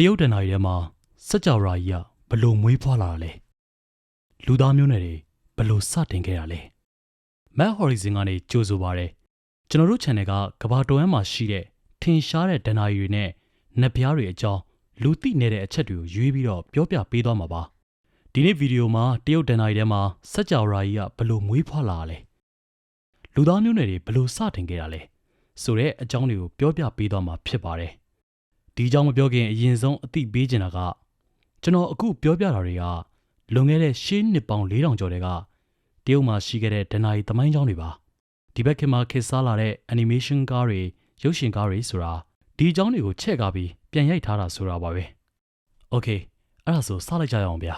တရုတ်တန်နာရီထဲမှာစัจ java ကြီးကဘလို့မွေးဖွားလာတာလဲလူသားမျိုးနွယ်တွေဘလို့စတင်ခဲ့တာလဲ Mad Horizon ကနေကြိုဆိုပါရယ်ကျွန်တော်တို့ channel ကကဘာတော်အမှာရှိတဲ့ထင်ရှားတဲ့ဒဏ္ဍာရီတွေနဲ့နက်ပြားတွေအကြောင်းလူသိနေတဲ့အချက်တွေကိုရွေးပြီးတော့ပြောပြပေးသွားမှာပါဒီနေ့ဗီဒီယိုမှာတရုတ်ဒဏ္ဍာရီထဲမှာစัจ java ကြီးကဘလို့မွေးဖွားလာတာလဲလူသားမျိုးနွယ်တွေဘလို့စတင်ခဲ့တာလဲဆိုတဲ့အကြောင်းတွေကိုပြောပြပေးသွားမှာဖြစ်ပါတယ် ဒီအကြောင်းမပြောခင်အရင်ဆုံးအသိပေးချင်တာကကျွန်တော်အခုပြောပြတာတွေကလွန်ခဲ့တဲ့ရှေးနှစ်ပေါင်း4000ကျော်တဲ့ကတရုတ်မှာရှိခဲ့တဲ့ဒဏ္ဍာရီသမိုင်းကြောင်းတွေပါဒီဘက်ခေတ်မှာခေတ်စားလာတဲ့ animation ကားတွေရုပ်ရှင်ကားတွေဆိုတာဒီအကြောင်းတွေကိုချဲ့ကားပြီးပြန်ရိုက်ထားတာဆိုတာပါပဲ Okay အဲ့ဒါဆိုစလိုက်ကြရအောင်ဗျာ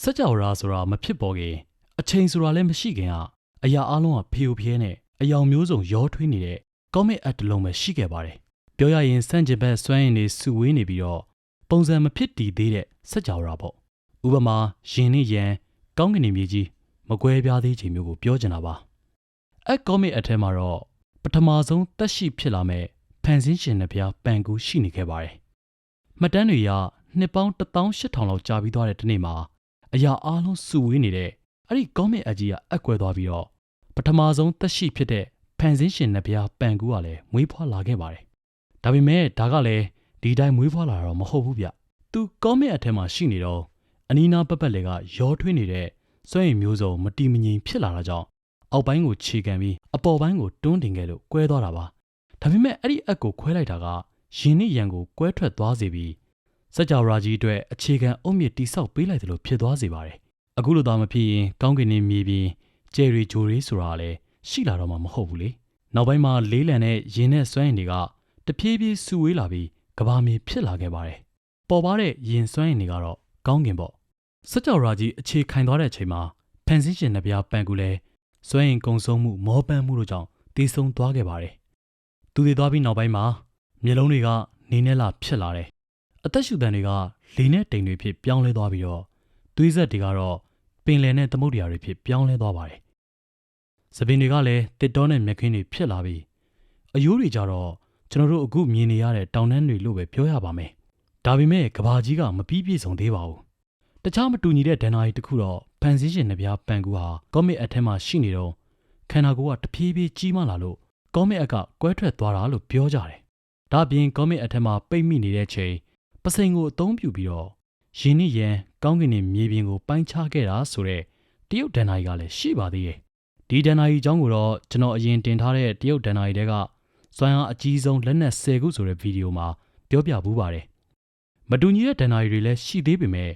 စัจ java ဆိုတာမဖြစ်ပေါ်ခင်အချိန်ဆိုတာလည်းမရှိခင်ကအရာအလုံးကဖေယိုဖျဲနဲ့အယောင်မျိုးစုံရောထွေးနေတဲ့ comic art တစ်လုံးပဲရှိခဲ့ပါတယ် ပြောရရင်စန့်ကျင်ဘက်စွမ်းရင်တွေစုဝေးနေပြီးတော့ပုံစံမဖြစ်တည်သေးတဲ့စัจ java ပေါ့ဥပမာရင်နဲ့ရန်ကောင်းကင်နေမြေကြီးမကွဲပြားသေးချိန်မျိုးကိုပြောချင်တာပါအ comic အထဲမှာတော့ပထမဆုံးတက်ရှိဖြစ်လာမဲ့ဖန်ဆင်းရှင်နှစ်ပြားပန်ကူရှိနေခဲ့ပါတယ်မှတ်တမ်းတွေကနှစ်ပေါင်း18000လောက်ကြာပြီးသွားတဲ့ဒီနေ့မှာအရာအလုံးစုဝေးနေတဲ့အဲ့ဒီ comic အကြီးကအကွဲသွားပြီးတော့ပထမဆုံးတက်ရှိဖြစ်တဲ့ဖန်ဆင်းရှင်နှစ်ပြားပန်ကူကလည်းမွေးဖွားလာခဲ့ပါတယ် ဒါပေမဲ့ဒါကလည်းဒီတိုင်းမွေးဖွားလာတာတော့မဟုတ်ဘူးဗျသူ comic အထဲမှာရှိနေတော့အနီးနားပတ်ပတ်လေကရောထွေးနေတဲ့စွမ်းရည်မျိုးစုံမတီမငြိမ်ဖြစ်လာတာကြောင့်အောက်ပိုင်းကိုခြေခံပြီးအပေါ်ပိုင်းကိုတွန်းတင်ခဲ့လို့ကွဲသွားတာပါဒါပေမဲ့အဲ့ဒီအက်ကိုခွဲလိုက်တာကရင်နစ်ရန်ကိုကွဲထွက်သွားစေပြီးစัจ java ကြီးအတွက်အခြေခံအုတ်မြစ်တိဆောက်ပေးလိုက်တယ်လို့ဖြစ်သွားစေပါတယ်အခုလိုသာမဖြစ်ရင်ကောင်းကင်နေမြေပြင်ကျယ်ရီဂျိုရီဆိုတာလည်းရှိလာတော့မှမဟုတ်ဘူးလေနောက်ပိုင်းမှာလေးလံတဲ့ရင်နဲ့စွမ်းရည်တွေက တဖြည်းဖြည်းစုဝေးလာပြီးကဘာမြေဖြစ်လာခဲ့ပါတယ်ပေါ်ပါတဲ့ရင်စွမ်းရည်တွေကတော့ကောင်းကင်ပေါ့စัจ java ကြီးအခြေခံသွားတဲ့အချိန်မှာဖန်ဆင်းရှင်နှစ်ပြားပန်ကူလဲစွမ်းရင်ကုံဆုံးမှုမောပန်းမှုတို့ကြောင့်တည်ဆုံသွားခဲ့ပါတယ်။သူတွေသွားပြီးနောက်ပိုင်းမှာမျက်လုံးတွေကနေနဲ့လာဖြစ်လာတယ်။အသက်ရှူတန်တွေကလေနဲ့တိမ်တွေဖြစ်ပြောင်းလဲသွားပြီးတော့သွေးဆက်တွေကတော့ပင်လယ်နဲ့သမုဒ္ဒရာတွေဖြစ်ပြောင်းလဲသွားပါတယ်။စပင်တွေကလည်းတစ်တောနဲ့မြက်ခင်းတွေဖြစ်လာပြီးအယိုးတွေကြတော့ ကျွန်တော်တို့အခုမြင်နေရတဲ့တောင်တန်းတွေလို့ပဲပြောရပါမယ်။ဒါပေမဲ့ကဘာကြီးကမပြီးပြည့်စုံသေးပါဘူး။တခြားမတူညီတဲ့ဒဏ္ဍာရီတစ်ခုတော့ဖန်ဆင်းရှင်နှစ်ပြားပန်ကူဟာကောမစ်အထဲမှာရှိနေတော့ခန္ဓာကိုယ်ကတဖြည်းဖြည်းကြီးမားလာလို့ကောမစ်အကကွဲထွက်သွားတာလို့ပြောကြတယ်။ဒါပြင်ကောမစ်အထက်မှာပိတ်မိနေတဲ့ချိန်ပစိန်ကိုအသုံးပြုပြီးတော့ရင်းနှီးရန်ကောင်းကင်နဲ့မြေပြင်ကိုပိုင်းခြားခဲ့တာဆိုတဲ့တရုတ်ဒဏ္ဍာရီကလည်းရှိပါသေးတယ်။ဒီဒဏ္ဍာရီအကြောင်းကိုတော့ကျွန်တော်အရင်တင်ထားတဲ့တရုတ်ဒဏ္ဍာရီတွေက စွမ်းအားအကြီးဆုံးလက်နက်10ခုဆိုတဲ့ဗီဒီယိုမှာပြောပြပူးပါတယ်။မတူညီတဲ့ဒဏ္ဍာရီတွေလည်းရှိသေးပေမဲ့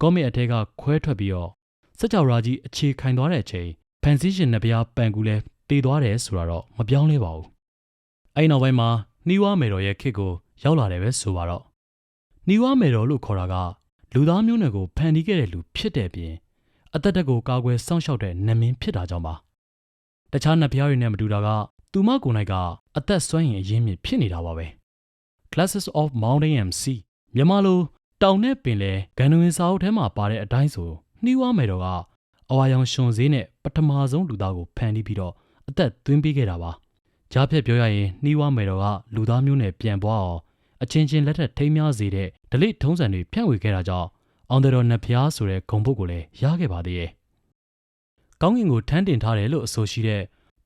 ကောမစ်အထက်ကခွဲထွက်ပြီးတော့စက်ကြောရာကြီးအခြေခိုင်သွားတဲ့အချိန်ဖန်ဆီးရှင်နှစ်ပြားပန်ကူလဲတည်သွားတယ်ဆိုတာတော့မပြောင်းလဲပါဘူး။အဲဒီနောက်ပိုင်းမှာနှီးဝါမယ်တော်ရဲ့ခစ်ကိုရောက်လာတယ်ပဲဆိုပါတော့နှီးဝါမယ်တော်လို့ခေါ်တာကလူသားမျိုးနွယ်ကိုဖန်တီးခဲ့တဲ့လူဖြစ်တဲ့ပြင်အသက်တက်ကိုကာကွယ်စောင့်ရှောက်တဲ့နမင်းဖြစ်တာကြောင့်ပါ။တခြားနှစ်ပြားတွေနဲ့မတူတာက သူမကိုယ်၌ကအသက်ဆွမ်းရင်အရင်းမြစ်ဖြစ်နေတာပါပဲ။ Classes of Mountain and Sea မြန်မာလိုတောင်နဲ့ပင်လယ်ဂန္ဓဝင်စာအုပ်ထဲမှာပါတဲ့အတိုင်းဆိုနှီးဝါမယ်တော်ကအဝါရောင်ရှင်ဈေးနဲ့ပထမဆုံးလူသားကိုဖန်တီးပြီးတော့အသက်သွင်းပေးခဲ့တာပါ။ကြားဖြတ်ပြောရရင်နှီးဝါမယ်တော်ကလူသားမျိုးနဲ့ပြန်ပွားအောင်အချင်းချင်းလက်ထက်ထိမ်းများစေတဲ့ဒလိထုံးစံတွေဖြန့်ဝေခဲ့တာကြောင့်အောင်တော်နတ်ဖျားဆိုတဲ့ဂုံပုတ်ကိုလည်းရခဲ့ပါသေးတယ်။ကောင်းကင်ကိုထမ်းတင်ထားတယ်လို့အဆိုရှိတဲ့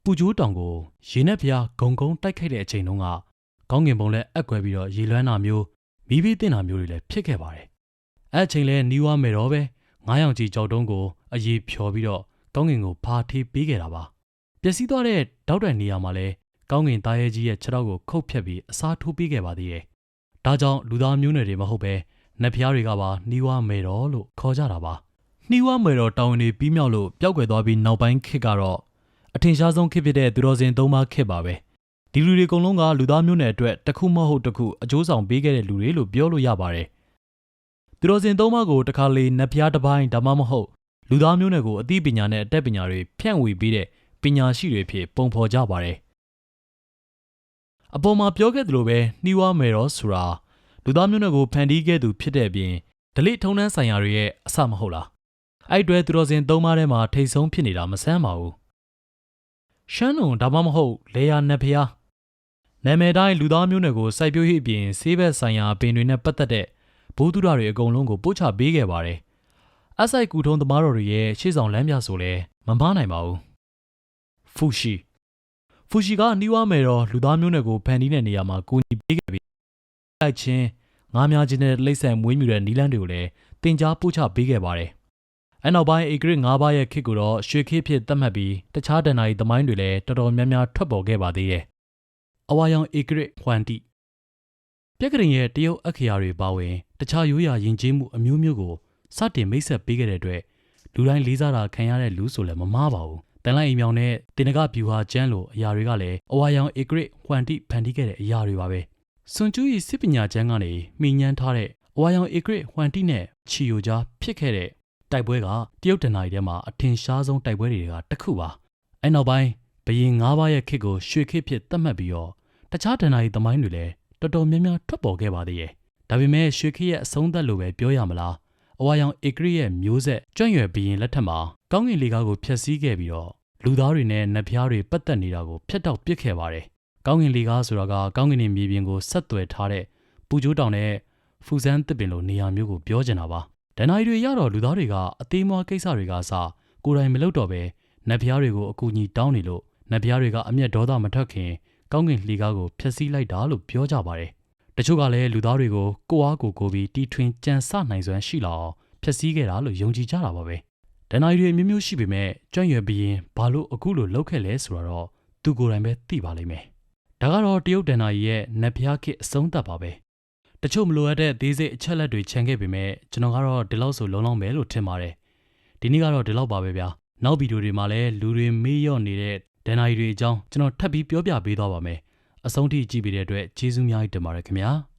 ပူကျိုးတောင်ကိုရေနက်ဖျားဂုံကုန်းတိုက်ခိုက်တဲ့အချိန်တုန်းကကောင်းကင်ဘုံလည်းအက်ကွဲပြီးတော့ရေလွှမ်းတာမျိုးမိဘတင်တာမျိုးတွေလည်းဖြစ်ခဲ့ပါတယ်။အဲ့အချိန်လဲနီးဝါမယ်တော့ပဲငားရောင်ကြီးကြောက်တုံးကိုအရေးဖြော်ပြီးတော့ကောင်းကင်ကိုဖာထေးပေးခဲ့တာပါပျက်စီးသွားတဲ့တောက်တိုင်နေရာမှာလဲကောင်းကင်သားရဲကြီးရဲ့ခြေထောက်ကိုခုတ်ဖြတ်ပြီးအစားထိုးပေးခဲ့ပါသေးတယ်ဒါကြောင့်လူသားမျိုးနွယ်တွေမဟုတ်ပဲနတ်ဖျားတွေကပါနှီးဝါမယ်တော်လို့ခေါ်ကြတာပါနှီးဝါမယ်တော်တောင်းနေပြီးမြောက်လို့ပျောက်ကွယ်သွားပြီးနောက်ပိုင်းခေတ်ကတော့ အထင်ရှားဆုံးခေတ်ဖြစ်တဲ့သူတော်စင်သုံးပါးခေတ်ပါပဲဒီလူတွေအကုန်လုံးကလူသားမျိုးနွယ်အတွက်တစ်ခုမဟုတ်တစ်ခုအကျိုးဆောင်ပေးခဲ့တဲ့လူတွေလို့ပြောလို့ရပါတယ်သူတော်စင်သုံးပါးကိုတခါလေနတ်ဖျားတစ်ပိုင်းဒါမှမဟုတ်လူသားမျိုးနွယ်ကိုအသိပညာနဲ့အတတ်ပညာတွေဖြန့်ဝေပေးတဲ့ပညာရှိတွေဖြစ်ပုံဖော်ကြပါတယ်အပေါ်မှာပြောခဲ့သလိုပဲနှီးဝါမယ်တော့ဆိုတာလူသားမျိုးနွယ်ကိုဖန်တီးခဲ့သူဖြစ်တဲ့အပြင်ဒလိထုံနှန်းဆိုင်ရာတွေရဲ့အစမဟုတ်လားအဲ့အတွက်သူတော်စင်သုံးပါးထဲမှာထိတ်ဆုံးဖြစ်နေတာမဆန်းပါဘူး ရှမ်းလုံဒါမှမဟုတ်လေယာနတ်ဖျားနာမည်တိုင်းလူသားမျိုးနွယ်ကိုစိုက်ပျိုးရေးအပြင်ဆေးဘက်ဆိုင်ရာပင်တွေနဲ့ပတ်သက်တဲ့ဘိုးသူရတွေအကုန်လုံးကိုပို့ချပေးခဲ့ပါတယ်။အဆိုင်ကူထုံးသမားတော်တွေရဲ့ရှေ့ဆောင်လမ်းပြဆိုလဲမမားနိုင်ပါဘူး။ဖူရှိဖူရှိကနှီးဝါမယ်တော့လူသားမျိုးနွယ်ကိုဖန်တီးတဲ့နေရာမှာကူညီပေးခဲ့ပြီးလိုက်ချင်းငားများချင်းတဲ့လိမ့်ဆန်မွေးမြူတဲ့နီလန်းတွေကိုလည်းတင် जा ပို့ချပေးခဲ့ပါတယ်။ အနောက်ပိုင်းအေဂရစ်၅ပါးရဲ့ခစ်ကိုတော့ရွှေခေတ်ဖြစ်သတ်မှတ်ပြီးတခြားတန်နာရီသမိုင်းတွေလည်းတော်တော်များများထွက်ပေါ်ခဲ့ပါသေးတယ်။အဝါရောင်အေဂရစ်ဟွမ်တီပြက်ကရင်ရဲ့တရုတ်အခရာတွေပါဝင်တခြားရိုးရာယဉ်ကျေးမှုအမျိုးမျိုးကိုစတင်မိတ်ဆက်ပေးခဲ့တဲ့အတွက်လူတိုင်းလေးစားတာခံရတဲ့လူဆိုလည်းမမားပါဘူး။တန်လိုက်အိမ်မြောင်နဲ့တင်နကဗျူဟာကျန်းလိုအရာတွေကလည်းအဝါရောင်အေဂရစ်ဟွမ်တီဖန်တီးခဲ့တဲ့အရာတွေပါပဲ။စွန်ကျူး၏စစ်ပညာကျမ်းကနေမိညမ်းထားတဲ့အဝါရောင်အေဂရစ်ဟွမ်တီနဲ့ချီယိုကြားဖြစ်ခဲ့တဲ့ တိုက်ပွဲကတရုတ်တန်နာရီထဲမှာအထင်ရှားဆုံးတိုက်ပွဲတွေကတစ်ခုပါ။အဲနောက်ပိုင်းဘရင်၅ပါးရဲ့ခစ်ကိုရွှေခစ်ဖြစ်သတ်မှတ်ပြီးတော့တခြားတန်နာရီသမိုင်းတွေလည်းတော်တော်များများထွက်ပေါ်ခဲ့ပါသေးရဲ့။ဒါပေမဲ့ရွှေခစ်ရဲ့အဆုံးသက်လို့ပဲပြောရမလား။အဝါရောင်အေဂရစ်ရဲ့မျိုးဆက်ကျွန့်ရွယ်ဘရင်လက်ထက်မှာကောင်းကင်လေကားကိုဖျက်ဆီးခဲ့ပြီးတော့လူသားတွေနဲ့နတ်ဖျားတွေပတ်သက်နေတာကိုဖျက်တောက်ပစ်ခဲ့ပါတယ်။ကောင်းကင်လေကားဆိုတာကကောင်းကင်မြေပြင်ကိုဆက်သွယ်ထားတဲ့ပူကြိုးတောင်နဲ့ဖူစန်းတစ်ပင်လိုနေရာမျိုးကိုပြောချင်တာပါ။ ဒဏ္ဍာရီတွေရတော့လူသားတွေကအသေးမွားကိစ္စတွေကစကိုယ်တိုင်မလုပ်တော့ပဲနတ်ဖျားတွေကိုအကူအညီတောင်းနေလို့နတ်ဖျားတွေကအမျက်ဒေါသမထွက်ခင်ကောင်းကင်လေကားကိုဖျက်ဆီးလိုက်တာလို့ပြောကြပါတယ်။တချို့ကလည်းလူသားတွေကိုကိုအားကိုကိုပြီးတီထွင်ကြံစနိုင်စွမ်းရှိလာအောင်ဖျက်ဆီးခဲ့တာလို့ယုံကြည်ကြတာပါပဲ။ဒဏ္ဍာရီတွေအမျိုးမျိုးရှိပေမဲ့ကျွမ်းရွယ်ဘရင်ဘာလို့အခုလိုလုပ်ခဲ့လဲဆိုတော့သူကိုယ်တိုင်ပဲသိပါလိမ့်မယ်။ဒါကတော့တရုတ်ဒဏ္ဍာရီရဲ့နတ်ဖျားခေတ်အဆုံးသတ်ပါပဲ။ တချို့မလိုအပ်တဲ့သေးစိတ်အချက်လက်တွေခြံခဲ့ပေမဲ့ကျွန်တော်ကတော့ဒီလောက်ဆိုလုံလောက်မယ်လို့ထင်ပါတယ်။ဒီနေ့ကတော့ဒီလောက်ပါပဲဗျာ။နောက်ဗီဒီယိုတွေမှာလည်းလူတွေမေးလျော့နေတဲ့ဒဏ္ဍာရီတွေအကြောင်းကျွန်တော်ထပ်ပြီးပြောပြပေးသွားပါမယ်။အဆုံးထိကြည့်ပေးတဲ့အတွက်ကျေးဇူးများတင်ပါတယ်ခင်ဗျာ။